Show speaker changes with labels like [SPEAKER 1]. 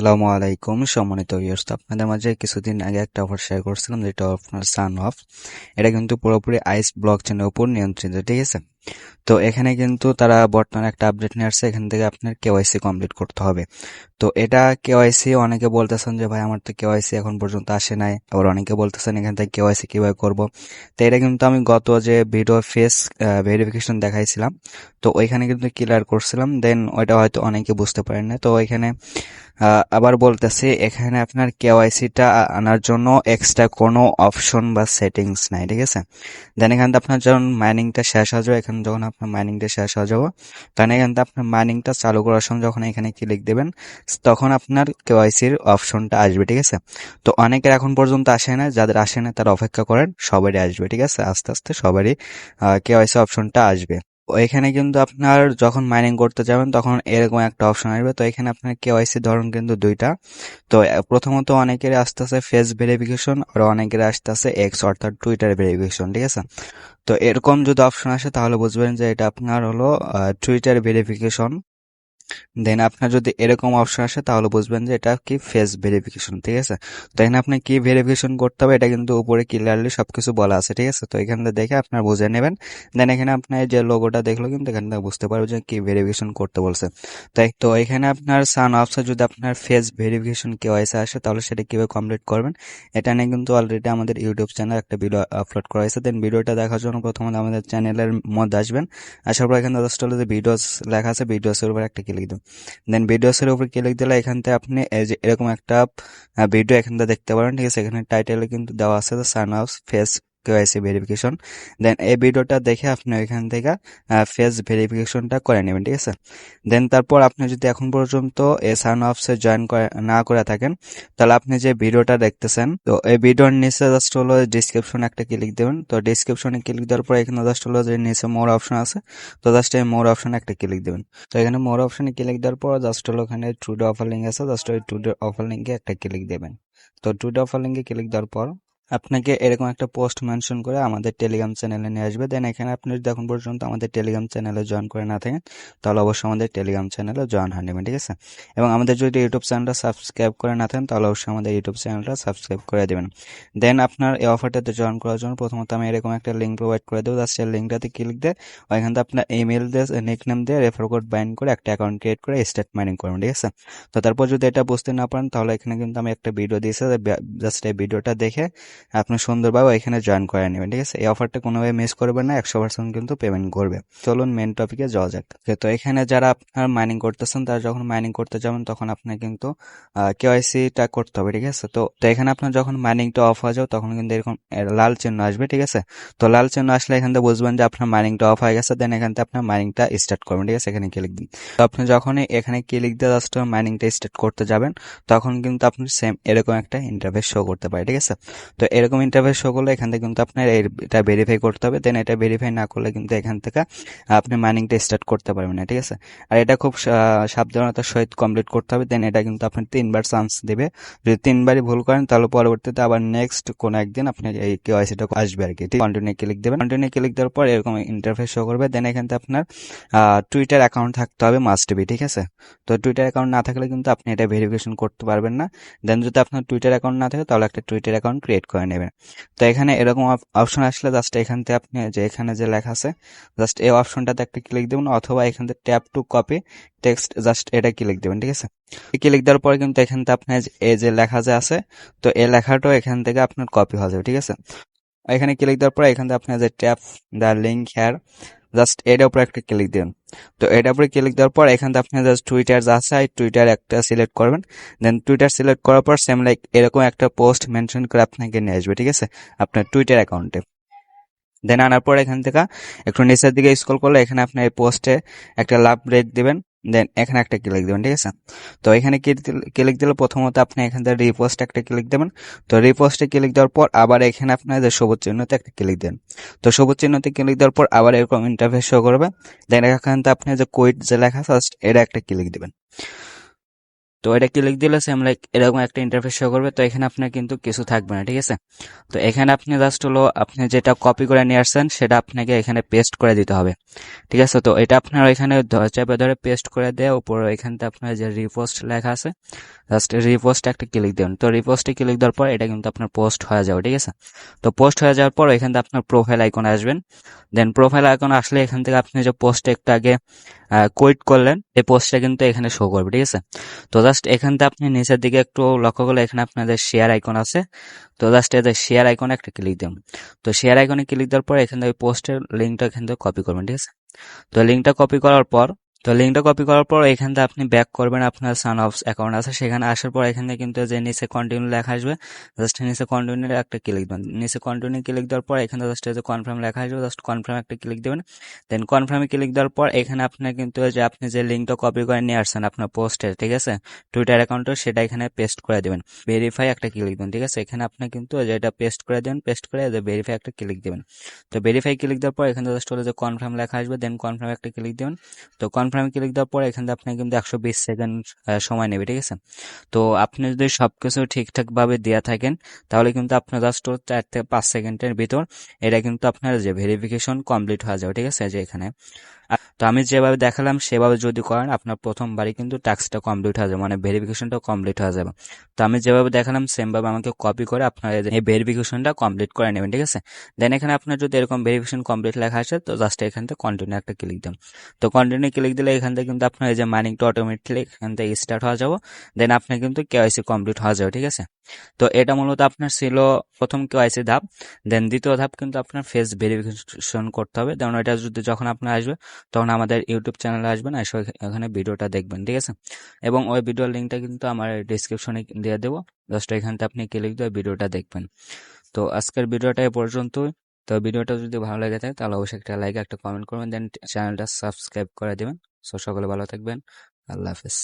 [SPEAKER 1] আসসালামু আলাইকুম সম্মানিত ভিউয়ার্স আপনাদের মাঝে কিছুদিন আগে একটা অফার শেয়ার করছিলাম, যেটা আপনার সান অফ এটা কিন্তু পুরোপুরি আইস ব্লক চেনের উপর নিয়ন্ত্রিত, ঠিক আছে? তো এখানে কিন্তু তারা বর্তমানে একটা আপডেট নিয়ে আসছে। এখান থেকে আপনার কেওয়াইসি কমপ্লিট করতে হবে। তো এটা কেওয়াইসি অনেকে বলতেছেন যে, ভাই, আমার তো কেওয়াইসি এখন পর্যন্ত আসে নাই। আবার অনেকে বলতেছেন, এখান থেকে কেওয়াইসি কীভাবে করব? তো এটা কিন্তু আমি গত যে ভিডিও ফেস ভেরিফিকেশন দেখাইছিলাম। তো ওইখানে কিন্তু ক্লিয়ার করছিলাম। দেন ওইটা হয়তো অনেকে বুঝতে পারেন না তো ওইখানে আবার বলতেছি, এখানে আপনার কেওয়াইসিটা আনার জন্য এক্সট্রা কোনো অপশন বা সেটিংস নাই, ঠিক আছে? দেন এখানে আপনার যখন মাইনিংটা শেষ হয়ে যাবে এখানে যখন আপনার মাইনিংটা শেষ হয়ে যাব, তখন এখানে আপনার মাইনিংটা চালু করার সময় যখন এখানে ক্লিক দেবেন, তখন আপনার কেওয়াইসির অপশনটা আসবে, ঠিক আছে? তো অনেকের এখন পর্যন্ত আসে না, যাদের আসে না তারা অপেক্ষা করেন, সবারই আসবে, ঠিক আছে? আস্তে আস্তে সবারই কেওয়াইসি অপশনটা আসবে। এখানে কিন্তু আপনার যখন মাইনিং করতে যাবেন, তখন এরকম একটা অপশন আসবে। তো এখানে আপনার কেওয়াইসি ধরন কিন্তু দুইটা। তো প্রথমত অনেকের আসতেছে ফেস ভেরিফিকেশন আর অনেকের আসতেছে এক্স অর্থাৎ টুইটার ভেরিফিকেশন ঠিক আছে? তো এরকম যদি অপশন আসে, তাহলে বুঝবেন যে এটা আপনার হলো টুইটার ভেরিফিকেশন দেন আপনার যদি এরকম অপশন আসে, তাহলে বুঝবেন যে এটা কি ফেস ভেরিফিকেশন ঠিক আছে? তো এখানে আপনি কি ভেরিফিকেশন করতে হবে, এটা কিন্তু উপরে ক্লিয়ারলি সবকিছু বলা আছে, ঠিক আছে? তো এখান থেকে দেখে আপনার বুঝে নেবেন। দেন এখানে আপনার যে লোগোটা দেখল, কিন্তু এখান থেকে বুঝতে পারবে যে কি ভেরিফিকেশন করতে বলছে। তাই তো এখানে আপনার সান অপশন যদি আপনার ফেস ভেরিফিকেশন কেউ এসে আসে, তাহলে সেটা কীভাবে কমপ্লিট করবেন? এটা নিয়ে কিন্তু অলরেডি আমাদের ইউটিউব চ্যানেল একটা ভিডিও আপলোড করা হয়েছে। দেন ভিডিওটা দেখার জন্য প্রথমত আমাদের চ্যানেলের মধ্যে আসবেন। আসার পর এখানে দশটা যে ভিডিওস লেখা আছে ভিডিওসের উপর একটা ক্লিক দেবেন দেন ভিডিওসের উপর ক্লিক দিলে এখান থেকে আপনি এরকম একটা ভিডিও এখান থেকে দেখতে পারেন, ঠিক আছে? এখানে টাইটেলে কিন্তু দেওয়া আছে sun of face KYC verification then এই ভিডিওটা দেখে আপনি এখান থেকে ফেস ভেরিফিকেশনটা করে নেবেন, ঠিক আছে? দেন তারপর আপনি যদি এখন পর্যন্ত এ সান অফসে জয়েন না করে থাকেন, তাহলে আপনি যে ভিডিওটা দেখতেছেন, তো এই ভিডিওর নিচে জাস্ট হলো ডিসক্রিপশনে একটা ক্লিক দেবেন। তো ডিসক্রিপশনে ক্লিক দেওয়ার পর এখানে জাস্ট হলো যে নিচে মোর অপশন আছে, তো জাস্ট এই মোর অপশনে একটা ক্লিক দেবেন। তো এখানে মোর অপশনে ক্লিক দেওয়ার পর জাস্ট হলো ওখানে টুডে অফার লিঙ্ক আছে জাস্ট ওই টুডে অফার লিঙ্কে একটা ক্লিক দেবেন। তো টু টুডে অফার লিঙ্কে ক্লিক দেওয়ার পর আপনাকে এরকম একটা পোস্ট মেনশন করে আমাদের টেলিগ্রাম চ্যানেলে নিয়ে আসবে। দেন এখানে আপনি যদি এখন পর্যন্ত আমাদের টেলিগ্রাম চ্যানেলে জয়েন করে না থাকেন, তাহলে অবশ্যই আমাদের টেলিগ্রাম চ্যানেলে জয়েন হয়ে নেবেন, ঠিক আছে? এবং আমাদের যদি ইউটিউব চ্যানেলটা সাবস্ক্রাইব করে না থাকেন, তাহলে অবশ্যই আমাদের ইউটিউব চ্যানেলটা সাবস্ক্রাইব করে দেবেন। দেন আপনার এই অফারটাতে জয়েন করার জন্য প্রথমত আমি এরকম একটা লিঙ্ক প্রোভাইড করে দেবো। জাস্ট সেই লিঙ্কটাতে ক্লিক দিয়ে ওইখান থেকে আপনার ইমেল দিয়ে নিক নেম দিয়ে রেফার কোড বাইন্ড করে একটা অ্যাকাউন্ট ক্রিয়েট করে স্টার্ট মাইনিং করবেন, ঠিক আছে? তো তারপর যদি এটা বুঝতে না পারেন, তাহলে এখানে কিন্তু আমি একটা ভিডিও দিয়েছি। জাস্ট এই ভিডিওটা দেখে আপনি সুন্দরভাবে এখানে জয়েন করে নেবেন, ঠিক আছে? এই অফারটা কোনোভাবে মিস করবেন না, একশো পার্সেন্ট কিন্তু পেমেন্ট করবে। চলুন মেন টপিকে যাওয়া যাক। তো এখানে যারা আপনার মাইনিং করতেছেন, তারা যখন মাইনিং করতে যাবেন, তখন আপনার কিন্তু কেওয়াইসিটা করতে হবে, ঠিক আছে? তো তো এখানে আপনার যখন মাইনিংটা অফ হয়ে যাও তখন কিন্তু এরকম লাল চিহ্ন আসবে, ঠিক আছে? তো লাল চিহ্ন আসলে এখান থেকে বুঝবেন যে আপনার মাইনিংটা অফ হয়ে গেছে দেন এখান থেকে আপনার মাইনিংটা স্টার্ট করবেন, ঠিক আছে? এখানে ক্লিক দিন। তো আপনি যখনই এখানে ক্লিক দিয়ে জাস্ট মাইনিংটা স্টার্ট করতে যাবেন, তখন কিন্তু আপনি সেম এরকম একটা ইন্টারভেস শো করতে পারে ঠিক আছে? তো এরকম ইন্টারভেস শো করলে এখান থেকে কিন্তু আপনার এটা ভেরিফাই করতে হবে। দেন এটা ভেরিফাই না করলে কিন্তু এখান থেকে আপনি মাইনিংটা স্টার্ট করতে পারবেন না, ঠিক আছে? আর এটা খুব সাবধানতার সহিত কমপ্লিট করতে হবে। দেন এটা কিন্তু আপনার তিনবার চান্স দেবে। যদি তিনবারই ভুল করেন, তাহলে পরবর্তীতে আবার নেক্সট কোনো একদিন আপনি এই কেওয়াইসিটা আসবে আর কি, ঠিক? কন্টিনিউ ক্লিক দেবেন। কন্টিনিউ ক্লিক দেওয়ার পর এরকম ইন্টারফেস শো করবে। দেন এখান থেকে আপনার টুইটার অ্যাকাউন্ট থাকতে হবে মাস্ট বি ঠিক আছে? তো টুইটার অ্যাকাউন্ট না থাকলে কিন্তু আপনি এটা ভেরিফিকেশন করতে পারবেন না। দেন যদি আপনার টুইটার অ্যাকাউন্ট না থাকে, তাহলে একটা টুইটার অ্যাকাউন্ট ক্রিয়েট করে নেবেন। তো এখানে এরকম অপশন আসলে জাস্ট এখান থেকে আপনি যে এখানে যে লেখা আছে জাস্ট এই অপশনটাতে একটা ক্লিক দেবেন অথবা এখান থেকে tap to copy text just এটা ক্লিক দেবেন, ঠিক আছে? ক্লিক দেওয়ার পরে কিন্তু এখান থেকে আপনার এই যে লেখা যে আছে, তো এই লেখাটাও এখান থেকে আপনার কপি হয়ে যাবে, ঠিক আছে? এখানে ক্লিক দেওয়ার পরে এখান থেকে আপনার যে tap the link here just এটার উপরে একটা ক্লিক দেন। তো এটার উপরে ক্লিক দেওয়ার পর এখান থেকে আপনি জাস্ট টুইটার আছে টুইটার একটা সিলেক্ট করবেন। দেন টুইটার সিলেক্ট করার পর সেম লাইক এরকম একটা পোস্ট মেনশন করে আপনাকে নিয়ে আসবে, ঠিক আছে? আপনার টুইটার অ্যাকাউন্টে দেন আনার পর এখান থেকে একটু নিচের দিকে স্ক্রল করলে এখানে আপনি এই পোস্টে একটা লাভ রেট দিবেন। দেন এখানে একটা ক্লিক দেবেন, ঠিক আছে? তো এখানে ক্লিক দিলে প্রথমত আপনি এখান থেকে রিপোস্ট একটা ক্লিক দেবেন। তো রিপোস্টে ক্লিক দেওয়ার পর আবার এখানে আপনার সবুজ চিহ্নতে একটা ক্লিক দেন। তো সবুজ চিহ্নতে ক্লিক দেওয়ার পর আবার এরকম ইন্টারফেস শো করবে। দেন এখান থেকে আপনি যে কোয়েট যে লেখা ফার্স্ট এটা একটা ক্লিক দেবেন। তো এটা ক্লিক দিলে সেম লাইক এরকম একটা ইন্টারফেস শো করবে, তো এখানে আপনার কিন্তু কিছু থাকবে না, ঠিক আছে? তো এখানে আপনি জাস্ট হলো, আপনি যেটা কপি করে নিয়ে আসছেন, সেটা আপনাকে এখানে পেস্ট করে দিতে হবে, ঠিক আছে? তো এটা আপনার এখানে চেপে ধরে পেস্ট করে দেওয়া উপরে এখানতে আপনার যে রিপোস্ট লেখা আছে জাস্ট রিপোস্ট একটা ক্লিক দেবেন। তো রিপোস্টে ক্লিক দেওয়ার পর এটা কিন্তু আপনার পোস্ট হয়ে যাবে, ঠিক আছে? তো পোস্ট হয়ে যাওয়ার পর এখান থেকে আপনার প্রোফাইল আইকন আসবেন। দেন প্রোফাইল আইকন আসলে এখান থেকে আপনি যে পোস্ট একটু আগে কোয়েট করলেন, এই পোস্টটা কিন্তু এখানে শো করবে, ঠিক আছে? তো জাস্ট এখান থেকে আপনি নিচের দিকে একটু লক্ষ্য করলে এখানে আপনাদের শেয়ার আইকন আছে। তো জাস্ট এদের শেয়ার আইকনে একটা ক্লিক দেবেন তো শেয়ার আইকনে ক্লিক দেওয়ার পর এখান থেকে পোস্টের লিঙ্কটা এখান থেকে কপি করবেন, ঠিক আছে? তো লিঙ্কটা কপি করার পর তো লিঙ্কটা কপি করার পর এখান থেকে আপনি ব্যাক করবেন আপনার সান অফ অ্যাকাউন্ট আছে। সেখানে আসার পর এখানে কিন্তু যে নিচে কন্টিনিউ লেখা আসবে জাস্ট নিচে কন্টিনিউ একটা ক্লিক দেবেন। নিচে কন্টিনিউ ক্লিক দেওয়ার পর এখানে জাস্ট যে কনফার্ম লেখা আসবে জাস্ট কনফার্ম একটা ক্লিক দেবেন। দেন কনফার্মে ক্লিক দেওয়ার পর এখানে আপনার কিন্তু যে আপনি যে লিঙ্কটা কপি করে নিয়ে আসছেন আপনার পোস্টের ঠিক আছে? টুইটার অ্যাকাউন্টে সেটা এখানে পেস্ট করে দেবেন। ভেরিফাই একটা ক্লিক দেবেন, ঠিক আছে? এখানে আপনি কিন্তু যেটা পেস্ট করে দেবেন পেস্ট করে যে ভেরিফাই একটা ক্লিক দেবেন। তো ভেরিফাই ক্লিক দেওয়ার পর এখানে জাস্ট হলো যে কনফার্ম লেখা আসবে দেন কনফার্ম একটা ক্লিক দেবেন। তো কনফার্মে ক্লিক দেওয়ার পর এখান থেকে আপনি কিন্তু একশো বিশ সেকেন্ড সময় নেবে, ঠিক আছে? তো আপনি যদি সব কিছু ঠিকঠাকভাবে দেওয়া থাকেন, তাহলে কিন্তু আপনার জাস্ট চার থেকে পাঁচ সেকেন্ডের ভিতর এটা কিন্তু আপনার যে ভেরিফিকেশন কমপ্লিট হয়ে যাবে, ঠিক আছে? যে এখানে। তো আমি যেভাবে দেখালাম, সেভাবে যদি করেন, আপনার প্রথমবারই কিন্তু টাস্কটা কমপ্লিট হয়ে যাবে মানে ভেরিফিকেশনটা কমপ্লিট হয়ে যাবে। তো আমি যেভাবে দেখালাম সেমভাবে আমাকে কপি করে আপনার এই ভেরিফিকেশনটা কমপ্লিট করে নেবেন, ঠিক আছে? দেন এখানে আপনার যদি এরকম ভেরিফিকেশন কমপ্লিট লেখা আসে, তো জাস্ট এখান থেকে কন্টিনিউ একটা ক্লিক দেন। তো কন্টিনিউ ক্লিক দিলে এখান থেকে কিন্তু আপনার এই যে মাইনিংটা অটোমেটিকলি এখান থেকে স্টার্ট হয়ে যাব। দেন আপনার কিন্তু কেওয়াইসি কমপ্লিট হয়ে যাবে, ঠিক আছে? তো এটা মূলত আপনার ছিল প্রথম কেওয়াইসি ধাপ। দেন দ্বিতীয় ধাপ কিন্তু আপনার ফেস ভেরিফিকেশন করতে হবে। দেন এটা যদি যখন আপনার আসবে, তখন আমাদের ইউটিউব চ্যানেলে আসবেন, এসে এখানে ভিডিওটা দেখবেন, ঠিক আছে? এবং ওই ভিডিওর লিঙ্কটা কিন্তু আমার ডিসক্রিপশনে দিয়ে দেবো। জাস্ট এখানটা আপনি ক্লিক দিয়ে ভিডিওটা দেখবেন। তো আজকের ভিডিওটা এ পর্যন্তই। তো ভিডিওটা যদি ভালো লেগে থাকে, তাহলে অবশ্যই একটা লাইক একটা কমেন্ট করবেন দেন চ্যানেলটা সাবস্ক্রাইব করে দেবেন। সো সকলে ভালো থাকবেন। আল্লাহ হাফেজ।